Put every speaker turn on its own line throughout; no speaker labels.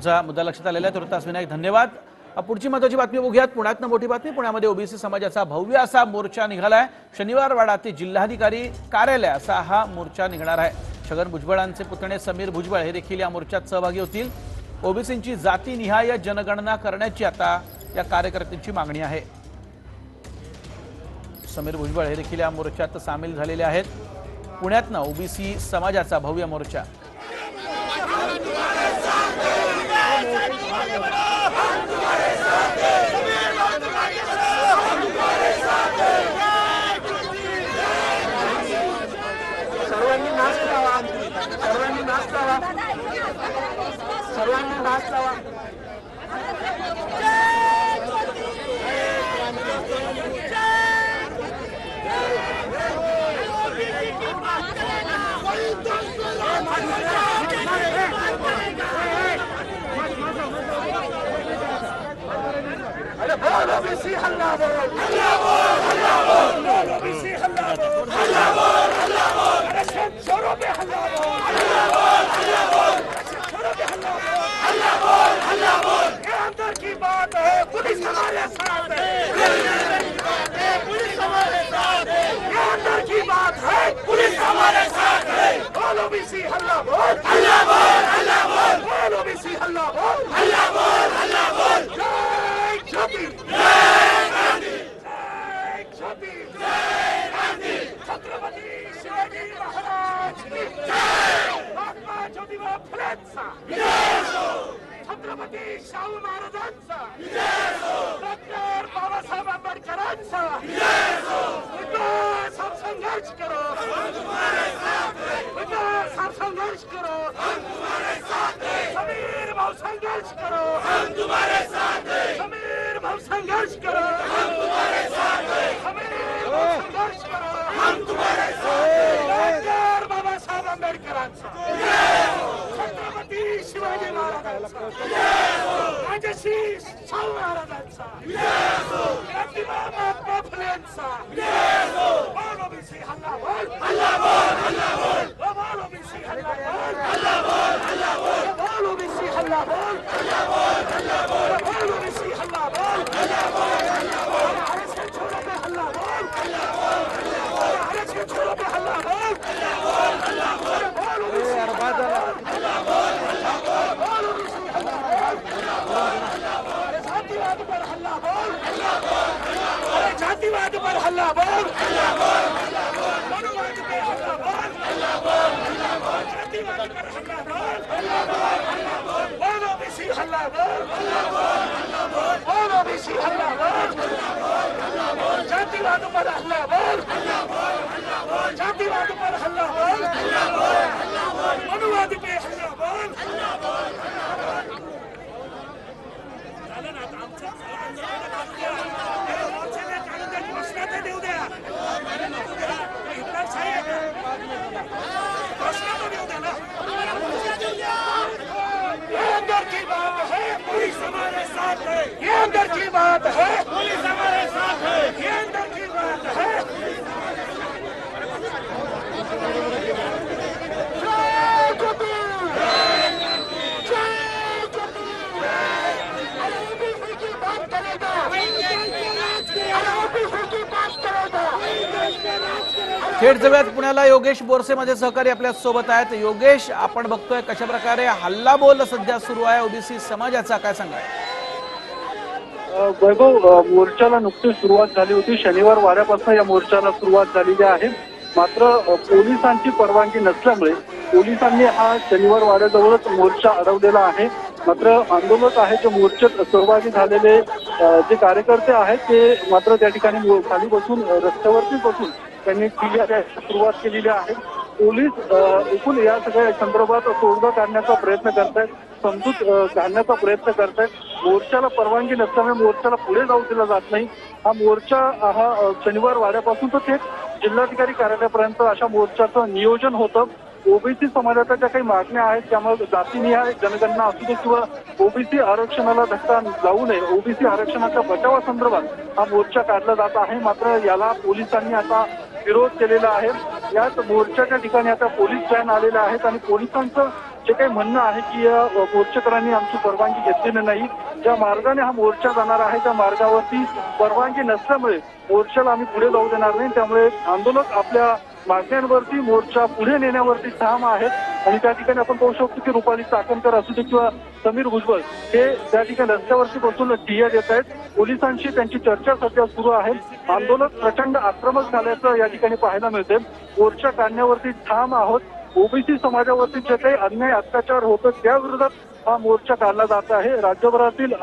चा मुद्दा लक्षात आलेला आहे. तुर्तास विनायक धन्यवाद. पुढची महत्वाची बातमी बघूयात. पुण्यातनं मोठी बातमी. पुण्यामध्ये ओबीसी समाजाचा भव्य असा मोर्चा निघालाय. शनिवार वाडा ते जिल्हाधिकारी कार्यालय असा हा मोर्चा निघणार आहे. छगन भुजबळांचे पुतणे समीर भुजबळ हे देखील या मोर्चात सहभागी होतील. ओबीसींची जातीनिहाय जनगणना करण्याची आता या कार्यकर्त्यांची मागणी आहे. समीर भुजबळ हे देखील या मोर्चात सामील झालेले आहेत. पुण्यातनं ओबीसी समाजाचा भव्य मोर्चा.
सर्वांनी नाच लावा. सर्वांनी नाच लावा. सर्वांनी नाच लावा अरे बोल ओबीसी हल्ला बोल हल्ला बोल हल्ला बोल ओबीसी हल्ला बोल हल्ला बोल हल्ला बोल अरे शेख छोरों पे हल्ला बोल हल्ला बोल हल्ला बोल छोरों पे हल्ला बोल हल्ला बोल हल्ला बोल ये अंदर की बात है पुलिस हमारे साथ है पुलिस हमारे साथ है ये अंदर की बात है पुलिस हमारे साथ है बोल ओबीसी हल्ला बोल हल्ला बोल हल्ला बोल बोल ओबीसी हल्ला बोल हल्ला बोल हल्ला बोल जय ज्योति जय गांधी जय ज्योति जय गांधी छत्रपती शिवाजी महाराज की जय महात्मा ज्योतिबा फुलेंचा छत्रपती शाहू महाराजांचा. डॉक्टर बाबासाहेब आंबेडकरांचा. विकास हम संघर्ष करो. विकास हम संघर्ष करो. समीर भाव संघर्ष करो. समीर भाव संघर्ष करो हम तुम्हारे साथ समीर भाव संघर्ष करो हम तुम्हारे साथ डॉक्टर बाबासाहेब आंबेडकरांचा छत्रपती शिवाजी महाराजांचा राजश्री शाहू महाराजांचा प्रतिभा महात्मा फुलेंचा बोल ओबीसी हल्ला बोल हल्ला बोल हल्ला बोल बोल ओबीसी हल्ला बोल हल्ला बोल हल्ला बोल बोल ओबीसी हल्ला बोल हल्ला बोल हल्ला बोल बोल ओबीसी हल्ला बोल हल्ला बोल हल्ला बोल अरे से छोड़ो पे हल्ला बोल हल्ला बोल हल्ला बोल अरे से छोड़ो पे हल्ला बोल हल्ला बोल हल्ला बोल बोल ओबीसी हल्ला बोल हल्ला बोल हल्ला बोल बोल ओबीसी हल्ला बोल हल्ला बोल हल्ला बोल अरे जातिवाद पर हल्ला बोल हल्ला बोल हल्ला बोल अरे जातिवाद पर हल्ला बोल हल्ला बोल हल्ला बोल मनुवाद पे हल्ला बोल हल्ला बोल हल्ला बोल जातिवाद पर हल्ला बोल हल्ला बोल हल्ला बोल बोल ओबीसी हल्ला बोल हल्ला बोल हल्ला बोल बोल ओबीसी हल्ला बोल हल्ला बोल हल्ला बोल जातिवाद पर हल्ला बोल हल्ला बोल हल्ला बोल जातिवाद पर हल्ला बोल हल्ला बोल हल्ला बोल मनुवाद पे हल्ला बोल हल्ला बोल हल्ला बोल झालं ना आता आमचं मोर्चाला काढून द्या, घोषणा तर देऊ द्या हिटलर साहेब आहे का? घोषणा तर देऊ द्या ना ये अंदर की बात है पुलिस हमारे साथ है ये अंदर की बात है? पुलिस हमारे साथ है। ये अंदर की बात है? जय कबीर। जय कबीर। अरे ओबीसी की बात करेगा अरे ओबीसी की बात करेगा
थेट जाऊयात पुण्याला. योगेश बोरसे माझे सहकारी आपल्यासोबत आहेत. योगेश आपण बघतोय कशा प्रकारे हल्ला बोल सध्या सुरू आहे. ओबीसी समाजाचा काय सांगाय
अ, वैभव मोर्चाला नुकतीच सुरुवात झाली होती. शनिवार वाड्यापासून या मोर्चाला सुरुवात झालेली आहे. मात्र पोलिसांची परवानगी नसल्यामुळे पोलिसांनी हा शनिवार वाड्याजवळच मोर्चा अडवलेला आहे. मात्र आंदोलक आहे जे मोर्चात सहभागी झालेले जे कार्यकर्ते आहेत ते मात्र त्या ठिकाणी मो- खाली बसून रस्त्यावरती बसून त्यांनी सुरुवात केलेली आहे. पोलीस एकूण या सगळ्या संदर्भात तोडगा काढण्याचा प्रयत्न करतायत. समजूत काढण्याचा प्रयत्न करतायत. मोर्चाला परवानगी नसल्यामुळे मोर्चाला पुढे जाऊ दिला जात नाही. हा मोर्चा हा शनिवार वाड्यापासून तर थेट जिल्हाधिकारी कार्यालयापर्यंत अशा मोर्चाचं नियोजन होतं. ओबीसी समाजाच्या ज्या काही मागण्या आहेत त्यामुळे जातीनिहाय जनगणना असू दे किंवा ओबीसी आरक्षणाला धक्का जाऊ नये ओबीसी आरक्षणाच्या बचावासंदर्भात हा मोर्चा काढला जात आहे. मात्र याला पोलिसांनी आता विरोध केलेला आहे. याच मोर्चाच्या ठिकाणी आता पोलीस व्हॅन आलेला आहेत आणि पोलिसांचं जे काही म्हणणं आहे की या मोर्चेकरांनी आमची परवानगी घेतलेली नाही ज्या मार्गाने हा मोर्चा जाणार आहे त्या मार्गावरती परवानगी नसल्यामुळे मोर्चाला आम्ही पुढे जाऊ देणार नाही. त्यामुळे आंदोलक आपल्या मागण्यांवरती मोर्चा पुढे नेण्यावरती ठाम आहेत. आणि त्या ठिकाणी आपण पाहू शकतो की रुपाली चाकणकर असू दे किंवा समीर भुजबळ हे त्या ठिकाणी रस्त्यावरती बसून ठिय्या देत आहेत. पोलिसांशी त्यांची चर्चा सध्या सुरू आहे. आंदोलन प्रचंड आक्रमक झाल्याचं या ठिकाणी पाहायला मिळते मोर्चा काढण्यावरती ठाम आहोत. ओबीसी समाजावरती जे काही अन्याय अत्याचार होतं त्या विरोधात हा मोर्चा काढला जात आहे. राज्यभरातील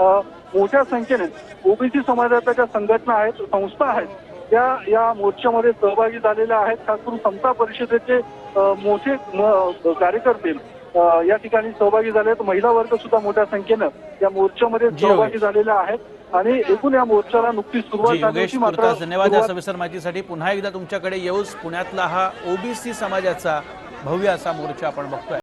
मोठ्या संख्येने ओबीसी समाजाच्या ज्या संघटना आहेत संस्था आहेत त्या या मोर्चामध्ये सहभागी झालेल्या आहेत. खास करून समता परिषदेचे मोठे कार्यकर्ते या ठिकाणी सहभागी झाले आहेत. महिला वर्ग सुद्धा मोठ्या संख्येनं या मोर्चामध्ये सहभागी झालेल्या आहेत. आणि एकूण या मोर्चाला नुकतीच सुरुवात
धन्यवाद या सविस्तर माहितीसाठी. पुन्हा एकदा तुमच्याकडे येऊच पुण्यातला हा ओबीसी समाजाचा भव्य असा मोर्चा आपण बघतोय.